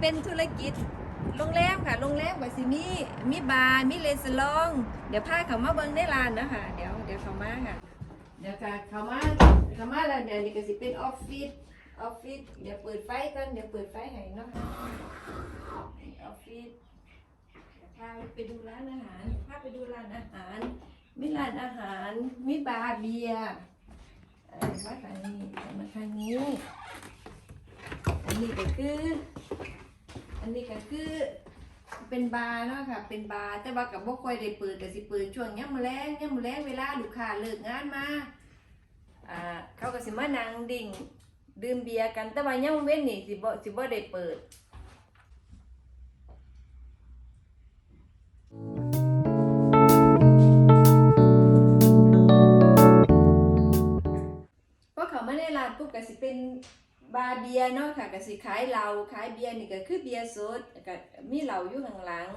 เป็นธุรกิจโรงแรมค่ะโรงแรมก็สิมีมีบาร์มีเลสลอง เดี๋ยวพาเขามาเบิ่งในร้านนะค่ะเดี๋ยวเดี๋ยวเขามาค่ะ เดี๋ยวค่ะเขามาเขามาแล้วเดี๋ยวนี้ก็สิเป็นออฟฟิศออฟฟิศเดี๋ยวเปิดไฟกันเดี๋ยวเปิดไฟให้เนาะออฟฟิศพาไปดูร้านอาหารพาไปดูร้านอาหารมีร้านอาหารมีบาร์เบียร์เอ่าทางนี้มาทางนี้อันนี้ก็คือ อันนี้ก็คือเป็นบาร์เนาะค่ะ เป็นบาร์แต่ว่ากับบ่ค่อยได้เปิดแต่สิเปิดช่วงย่ำมอแรงย่ำมอแรงเวลาลูกค้าเลิกงานมาอ่าเขาก็สิมานั่งดิ่งดื่มเบียร์กันแต่ว่าย่ำเว้นนี่สิบ่สิบ่ได้เปิดพอเขามาในร้านปุ๊บก็สิเป็น บาเบียเนาะค่ะก็สิขายเหล้าขายเบียร์นี่ก็คือเบียร์สดก็มีเหล้าอยู่ข้างหลัง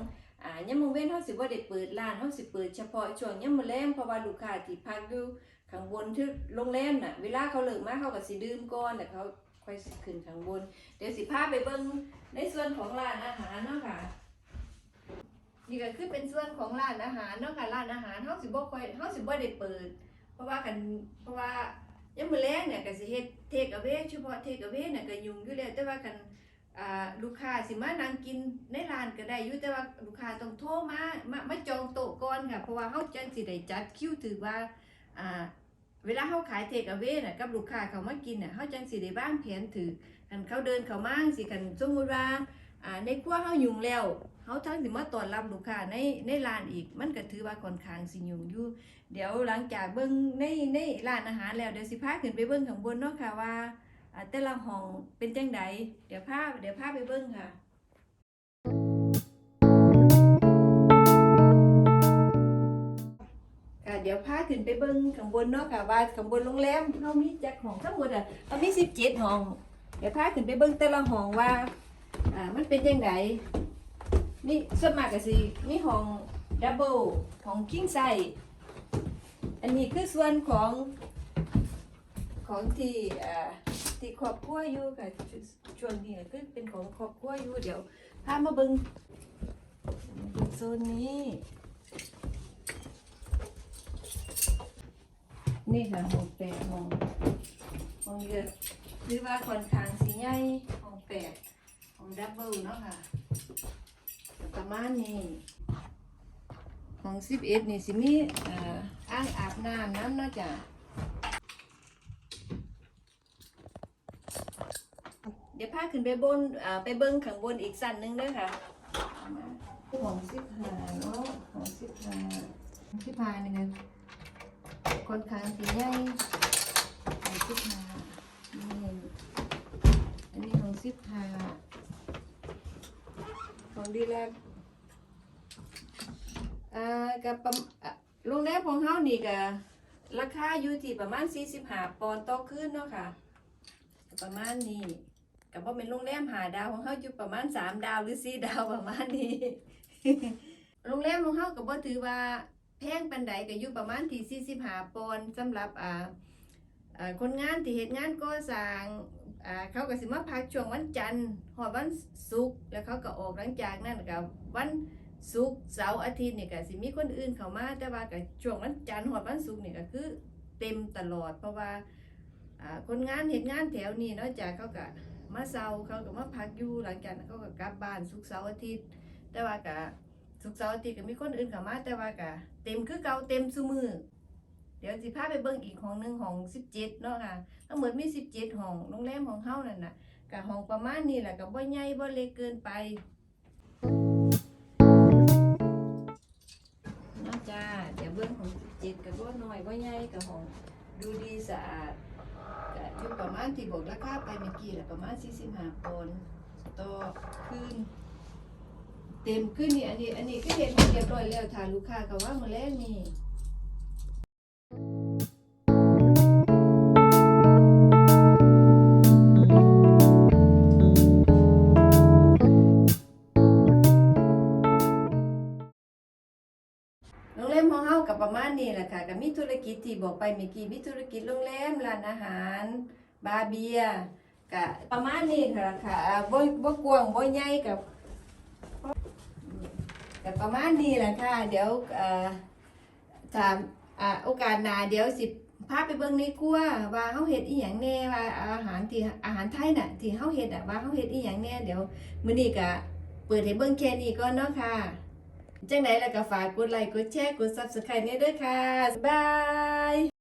อ่ายามมื้อเว้นเฮาสิบ่ได้เปิดร้านเฮาสิเปิดเฉพาะช่วงยามมื้อแลงเพราะว่าลูกค้าที่พักอยู่ข้างบนที่โรงแรมน่ะเวลาเขาเลิกมาเขาก็สิดื่มก่อนแล้วเขาค่อยสิขึ้นข้างบน เดี๋ยวสิพาไปเบิ่งในส่วนของร้านอาหารเนาะค่ะนี่ก็คือเป็นส่วนของร้านอาหารเนาะค่ะร้านอาหารเฮาสิบ่ค่อยเฮาสิบ่ได้เปิด เพราะว่ากันเพราะว่า ยามมื้อแลงเนี่ยก็สิเฮ็ดเทคเอาเวเฉพาะเทคเอาเวเนี่ยก็ยุ่งอยู่แล้วแต่ว่ากันลูกค้าสิมานั่งกินในร้านก็ได้อยู่แต่ว่าลูกค้าต้องโทรมามามาจองโต๊ะก่อนค่ะเพราะว่าเฮาจังสิได้จัดคิวถือว่าเวลาเฮาขายเทคเอาเวน่ะกับลูกค้าเขามากินน่ะเฮาจังสิได้วางแผนถือคันเขาเดินเขามาสิคันสมมติว่าในครัวเฮายุ่งแล้ว เฮาทั้งสิมาตอนรับลูกค้าในในร้านอีก มันก็ถือว่าค่อนข้างสิยุ่งอยู่ เดี๋ยวหลังจากเบิ้งในในร้านอาหารแล้วเดี๋ยวสิพาขึ้นไปเบิ้งข้างบนเนาะค่ะว่าแต่ละห้องเป็นจังไดเดี๋ยวพาเดี๋ยวพาไปเบิ้งค่ะเดี๋ยวพาขึ้นไปเบิ้งข้างบนเนาะค่ะว่าข้างบนโรงแรมเฮามีจักห้องทั้งหมดอะเฮามี17ห้อง เดี๋ยวพาขึ้นไปเบิ้งแต่ละห้องว่าอ่ามันเป็นจังได นี่ส่วนมากก็สิมีห้องดับเบิลห้องคิงไซอันนี้คือส่วนของของที่อ่อที่ครอบครัวอยู่ค่ะช่วงนี้คือเป็นของครอบครัวอยู่เดี๋ยวพามาเบิ่งโซนนี้ นี่ค่ะห้องแปดห้องห้องเยอะหรือว่าค่อนข้างสีใหญ่ห้องแปดห้องดับเบิลเนาะค่ะ มาณนี้ของสิบเอ็ดนี่สิมีอ่างอาบน้ำน้ำนาะจ้ะเดี๋ยวพาขึ้นไปบนอ่าไปเบิ้งข้างบนอีกสั้นหนึงด้อค่ะของสิบห้าเนาะของสิบห้าของสิบห้านี่ไงค่อนข้างสีใหญ่ของสิบห้านี่อันนี้ของสิบห้าของดีแลก อ่ากับประมอะโรงแรมของเฮานี่ก็ราคาอยู่ที่ประมาณ 45ปอนด์ต่อคืนเนาะค่ะ ประมาณนี้ก็บ่เป็นโรงแรมหาดาวของเฮาอยู่ประมาณ 3 ดาวหรือ 4 ดาวประมาณนี้ โรงแรมของเฮาก็บ่ถือว่าแพงปานใดก็อยู่ประมาณที่45ปอนด์สำหรับอ่าอ่าคนงานที่เฮ็ดงานก่อสร้างอ่าเขาก็สิมาพักช่วงวันจันทร์ฮอดวันศุกร์แล้วเขาก็ออกหลังจากนั้นก็วัน ศุกร์เสาร์อาทิตย์นี่ก็สิมีคนอื่นเข้ามา แต่ว่าก็ช่วงวันจันทร์หอดวันศุกร์นี่ก็คือเต็มตลอด เพราะว่าคนงานเหตุงานแถวนี้นาะจากเขาก็มาเซาเขาก็มาพักอยู่หลังจากนั้นเขาก็กลับบ้านศุกร์เสาร์อาทิตย์ แต่ว่าก็ศุกร์เสาร์อาทิตย์ก็มีคนอื่นเข้ามา แต่ว่าก็เต็มคือเก่าเต็มซุมือเดี๋ยวสิพาไปเบิ่งอีกห้องหนึ่งห้อง17เจ็ดเนาะค่ะทั้งหมดมี17ห้องโรงแรมของเฮานั่นน่ะก็ห้องประมาณนี้แหละก็บ่ใหญ่บ่เล็กเกินไป จ้า เดี๋ยวเบื้องของเจ็ดกับว่าน้อยว่าใหญ่กับของดูดีสะอาดก็อยู่ประมาณที่บอกราคาไปเมื่อกี้แหละประมาณ45ปอนด์ต่อคืนเต็มขึ้นนี่อันนี้ อันนี้ก็เห็นเรียบร้อยแล้วทานลูกค้าก็ว่ามาแล้วนี่ ประมาณนี้แหละค่ะก็มีธุรกิจที่บอกไปเมื่อกี้มีธุรกิจโรงแรมร้านอาหาร บาเบียกะประมาณนี้ค่ะค่ะบ่บ่กวางบ่ใหญ่กับกับประมาณนี้แหละค่ะ เดี๋ยวถาอ่าโอกาสหน้าเดี๋ยวสิพาไปเบิ่งในครัวว่าเฮาเฮ็ดอีหยังแน่ว่าอาหารที่อาหารไทยน่ะที่เฮาเฮ็ดอะว่าเฮาเฮ็ดอีหยังแน่เดี๋ยวมื้อนี้ก็เปิดให้เบิ่งแค่นี้ก่อนเนาะค่ะ จังไหนแล้วก็ฝากกดไลค์กดแชร์กด Subscribe เนี่ยด้วยค่ะ บาย